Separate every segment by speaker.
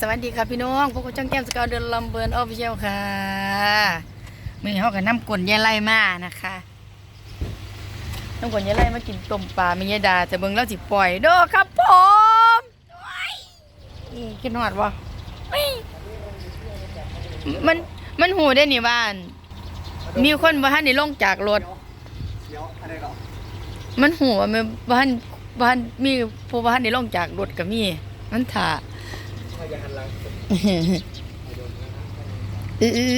Speaker 1: สวัสดีค่ะพี่น้องพวกเราจ้องแก้มสกาวเดินลำเบิร์นออฟฟิเชียลค่ะมือนี้เขากับน้ำกลนยายไล่มานะคะน้ำกลนยายไล่มากินต้มปลาม่ยาดาแต่เบิ่งแล้วสิปล่อยเด้อครับผมนี่กินหอดวะมันมันหูได้นี่บ้าน มีคนบ้านนี่ลงจากรถมันหูว่ามันบ้านบ้านมีผู้บ้านนี่ลงจากรถก็มีมันถ่า
Speaker 2: พยาหันหลัง
Speaker 1: อื้อ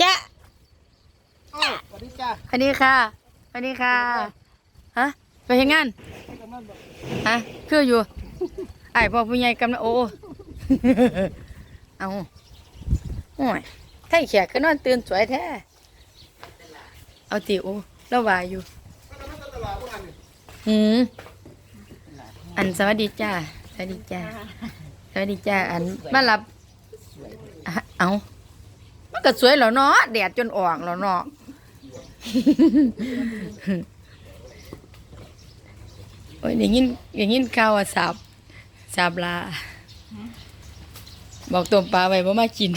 Speaker 1: จ๊ะ
Speaker 2: อ้าสวัสดีจ้า
Speaker 1: สวัสดีค่ะสวัสดีค่ะ ฮะ ไปเฮ็ดงาน ฮะ คืออยู่ ไอ้พ่อผู้ใหญ่กำลังโอ้ เอาโอ้ย ถ้าแขกก็นอนตื่นสวยแท้ เอาติโอแล้วว่าอยู่หืมอันสวัสดีจ้า สวัสดีจ้า สวัสดีจ้า อันมารับอะเอามันก็สวยแล้วเนาะ แดดจนอ่อกแล้วเนาะ โอ้ยอย่างนี้อย่างนี้ข้าวสาบสาบลา บอกตัวปลาไว้ว่ามากิน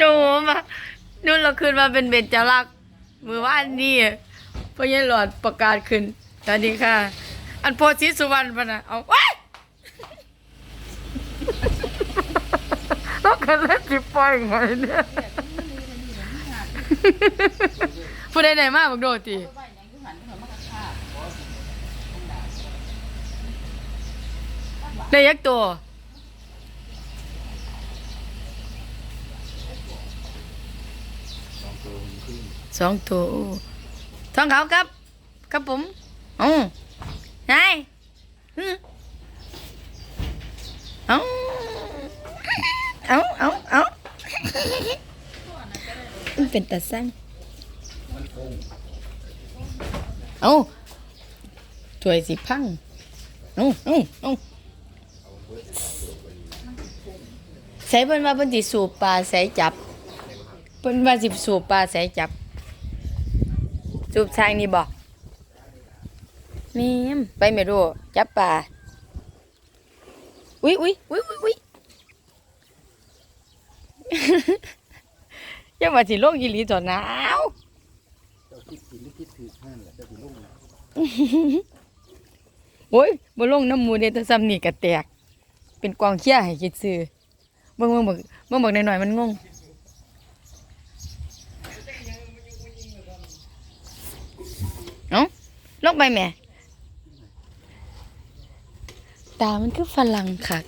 Speaker 1: จมานู่นเราขึ้นมาเป็นเบญจรักษ์มือว่านนี่พญาหลอดประกาศขึ้นสวัสดีค่ะ อันโพธิสุวรรณปะนะเอาว้ายต้องกันเล่นจิบปล่อยไงเนี่ยผู้ใดไหนมากบอกโดดตี ได้ยักตัว สองตัวโอ้ทองเขาครับ ครับผมอ๋นายอืมเอาเอาเอาเอามันเป็นตาสั่งเอาถวยสิพัง เอาเอาเอาใส่เพิ่นว่าเพิ่นสิสูบปลาใส่จับเพิ่นว่าสิสูบปลาใส่จับ สูบทางนี่บอกมีมไปไม่รู้จับปลาอุ้ยอุ้ยอุ้ยอุ้ยอุ้ยยังว่าสิลงอีหลีต่อหนาว
Speaker 2: เจ้าคิดผิดหรือคิดถูกนั่นแหละเจ้าถึงลุ่งนะ
Speaker 1: โอ้ยบ่ลงน้ำหมูเดแตะซ้ำนี่ก็แตก เป็นกองเขี้ยให้คิดซื้อ เบิ่งเบิ่งเบิ่งเบิ่งเบิ่งหน่อยๆมันงงเอ้าลงไปแม่ตามันคือฝรั่งค่ะ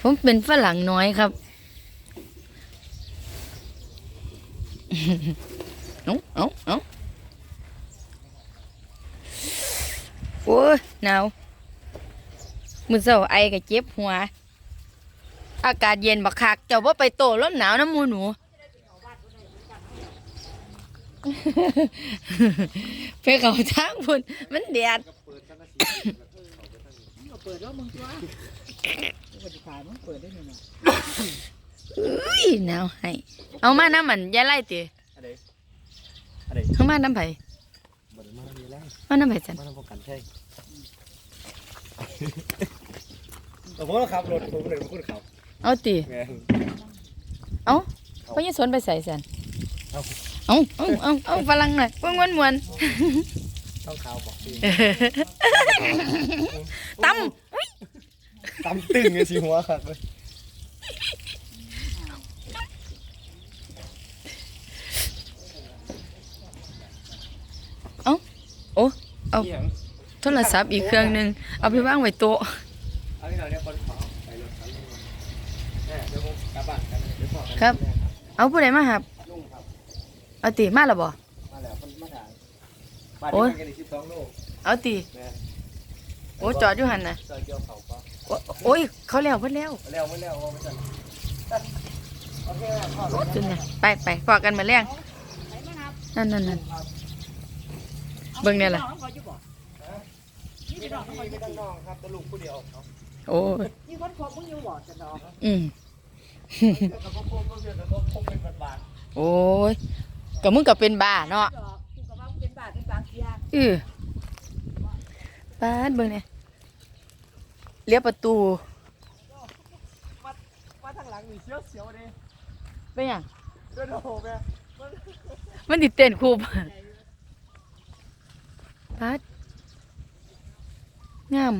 Speaker 1: ผมเป็นฝรั่งน้อยครับเอ้าเอ้าเอ้าโอ้ยหนาวมือเช้าไอก็เจ็บหัว อากาศเย็นบักคัก เจ้าว่าไปโตร้อนหนาวน้ำมูหนู ไปเขาทางพุ่นมันแดด
Speaker 3: เปิดแล้วมึงตัวเปิขายมึงเปิดได้ยังไง
Speaker 1: อุ้ยหนาวให้ เอามาน้ำมันยาไล่ติ
Speaker 2: อะไรอะไร
Speaker 1: เอามาน้ำไผ่
Speaker 2: มาดีแล้ว
Speaker 1: มาน้ำไผ่จัน
Speaker 2: มาทำประกันใช่แต่ผมก็ขับรถผมเลยเป็นคนขับ
Speaker 1: เอาติ
Speaker 2: แม่
Speaker 1: เอาพ่อยี่สนไปใส่สัน
Speaker 2: เอา
Speaker 1: เอาเอาเอาเอาฝรั่งหน่อยเพิ่งมวนมวน
Speaker 2: ต้องขาวบอกสิ
Speaker 1: ต
Speaker 2: ตำตึงไงสีหัวครับเลยำ
Speaker 1: เอาโอ้เอาโทรศัพท์อีกเครื่องหนึ่งเอาไปวางไว้โต๊ะ ครับ เอาผู้ใดมาครับ
Speaker 2: ลุงครับ
Speaker 1: เอาติมาแล้วบ่
Speaker 2: มาแล้วมันมาถ่ายบ้าน
Speaker 1: โอ้
Speaker 2: นี้
Speaker 1: ย
Speaker 2: มันกันอีกสิบสองโล
Speaker 1: เอาติ
Speaker 2: แม่
Speaker 1: โอ้จอดอยู่หันน่ะ
Speaker 2: ซอยเกี่ยวเขาปะ
Speaker 1: โอ้โอ้ยเขาแล้วเพิ่นแล้ว
Speaker 2: เอาแล้วไม่แล้วเอาไม่จันโอเคแม่พ่อ
Speaker 1: โอ้จุนน่ะไปไปพอกันมาแรงนั่นนั่นนั่นเบิ่งเนี่ยล่ะ
Speaker 3: น้องเขาอยู่บ่นี่
Speaker 2: มี
Speaker 3: พี่น้องเขาอยู่
Speaker 2: น้องครับแต่ลูกผู้เดียวเอา
Speaker 1: โอ้ย
Speaker 3: นี่คนพบมึงอยู่บ่จะดอก
Speaker 1: อืม
Speaker 2: เดี๋ยวก็คงเดี๋ยวก็คงเป็นบาท
Speaker 1: โอ้ยก็มึงก็เป็นบ้าเนาะ
Speaker 3: ดอกกูก็ว่ามึงเป็นบาทเป็นบางเสีย
Speaker 1: เออป้าดเบิ่งเนี่ยเลี้ยวประตู
Speaker 2: ว่าทางหลังมีเสียวเสียวเลย
Speaker 1: เป็นหยัง
Speaker 2: เดินโหแม่
Speaker 1: มันติเต้นคูบป้าดงาม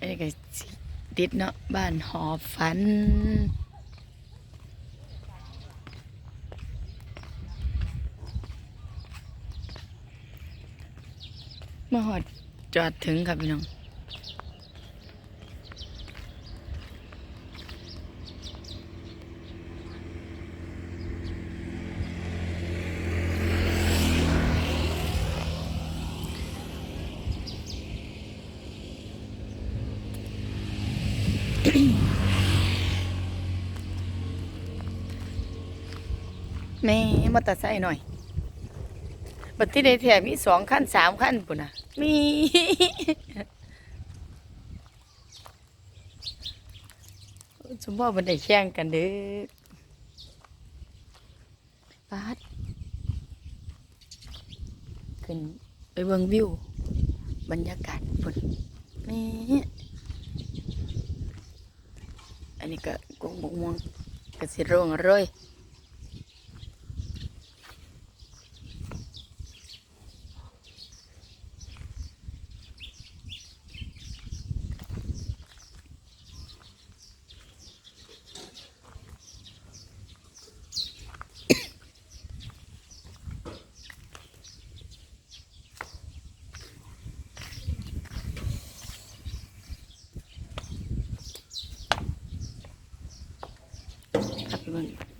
Speaker 1: อันนี้ก็ติดเนาะบ้านหอฝันมาหอดจอดถึงครับพี่น้อง แม่มอเตอร์ไซค์หน่อย บัดที่ได้แถมมีสองขั้นสามขั้นปุ่นนะมี สมมติบันได้แข่งกันเด้อปาดขึ้นไปเบิ่งวิว บรรยากาศปุ่นนี่อันนี้ก็กงบกม่วงกระสิโรงอร่อย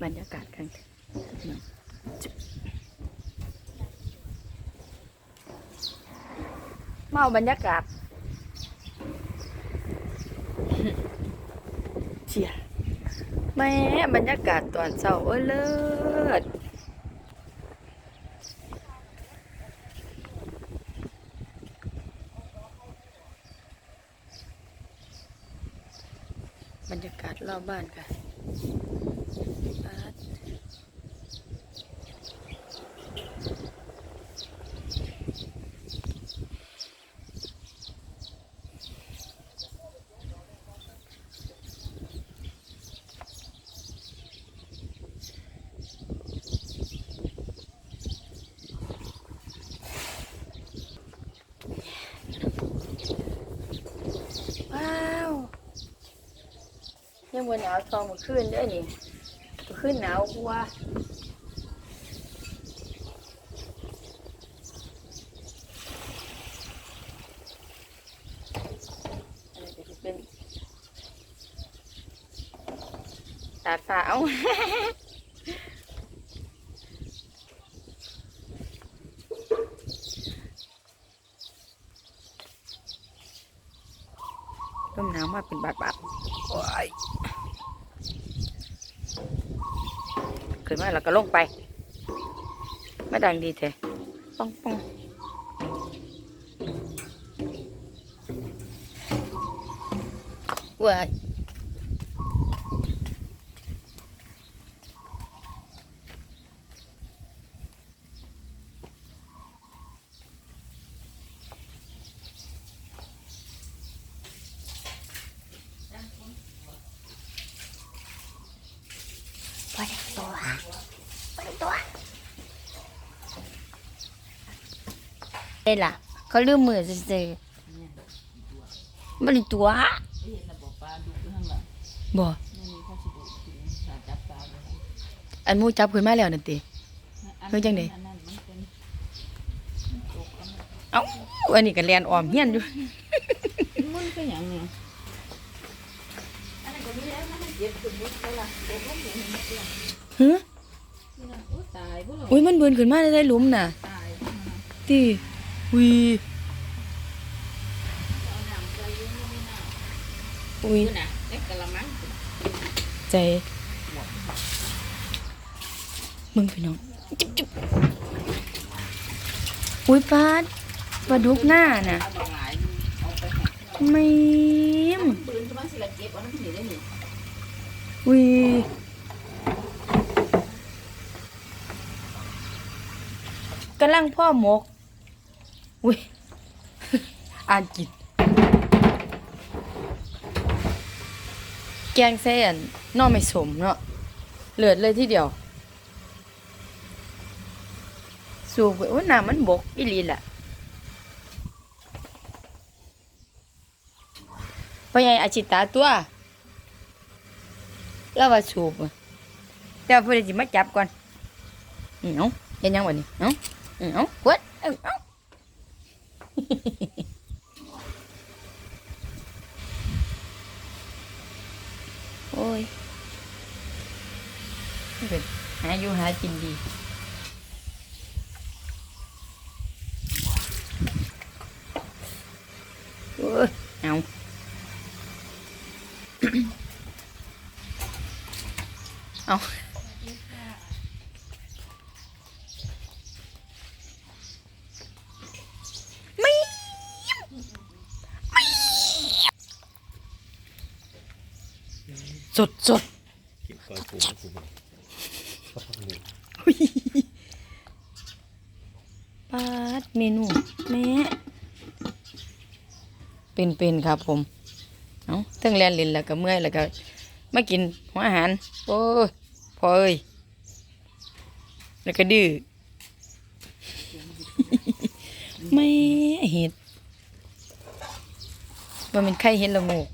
Speaker 1: บรรยากาศกันเมาบรรยากาศเชียแม่บรรยากาศตอนเช้าโอ้ยเลิศบรรยากาศรอบบ้านค่ะ บาทว้าว ยังบนหนาวทองมาขึ้นด้วยนี่มาขึ้นหนาวกลัวเป็นตาสาวอา ต้มน้ำมาเป็นบาดบาดๆโอ้ยขึ้นมา แล้วก็ลงไปไม่ดังดีแท้ป้องป้องว้าย ปล่อยตัวปล่อยตัวเอ้ยล่ะ เขาลืมมือซื่อๆมันตัว
Speaker 3: เห็นระบบปลาดุอยู่ข้างหลัง
Speaker 1: บ่
Speaker 3: นี่มีข้าวบุถึงสาจับปลาเลย
Speaker 1: อันมูจับขึ้นมาแล้วนั่นติเฮ้ยจังใด
Speaker 3: อันนั้นมันเป็นตกกัน
Speaker 1: เอ้าอันนี้ก็แลนออมเฮียนอยู่
Speaker 3: มันเป็อย่างเนี้ย
Speaker 1: ฮะ
Speaker 3: นี่นะโอ้ตายบ่หรอ
Speaker 1: อุ้ยมันเบือนขึ้นมาได้หลุมน่ะ
Speaker 3: ตาย
Speaker 1: ติอุ้ย
Speaker 3: เอาน้ำใส่อยู่นี่นะ
Speaker 1: อุ้ย
Speaker 3: ดูนะเล็กกะละมัง
Speaker 1: ใจมึงพี่น้องจุ๊บจุ๊บอุ้ยปลาดปลาดุกหน้าน่ะ
Speaker 3: เอาบักหลายเอาไปให้
Speaker 1: ไม่ม
Speaker 3: ปืนคื อุ้
Speaker 1: ยกำลังพ่อหมก อุ้ย อ่านจิต แกงเส้นนอไม่สมเนาะ เลือดเลยทีเดียว สูบไปโอ้น้ำมันบกอีลีแหละพ่อใหญ่อาชิตาตัว แล้วว่าสูบแต่ว่าเพื่อนจิมาจับก่อนนี่เนาะยังยังวันนี้เนาะเนาะกดเนาะโอ้ยเป็นหาอยู่หากินดีโอ้ยเอา เอาไม่ไม่สดสด
Speaker 2: คิดก่อนกูกูบอกก็ต้องดู
Speaker 1: อุ๊ยปาดเมนูแม่เป็นเป็นครับผม เอาเทั้งแลนลินแล้วก็เมื่อยแล้วก็มากินหัวอาหาร โอ้ย พอเอ้ย แล้วก็ดื้อไม่เห็ดว่ามันไข่เห็ดละโมก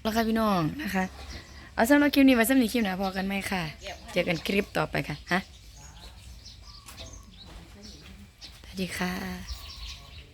Speaker 1: แล้วค่ะพี่น้องนะคะ เอาสำหรับคลิปนี้ไว้สำหรับคลิปหนะพอกันไหมค่ะ เจอกันคลิปต่อไปค่ะ ฮะ สวัสดีค่ะ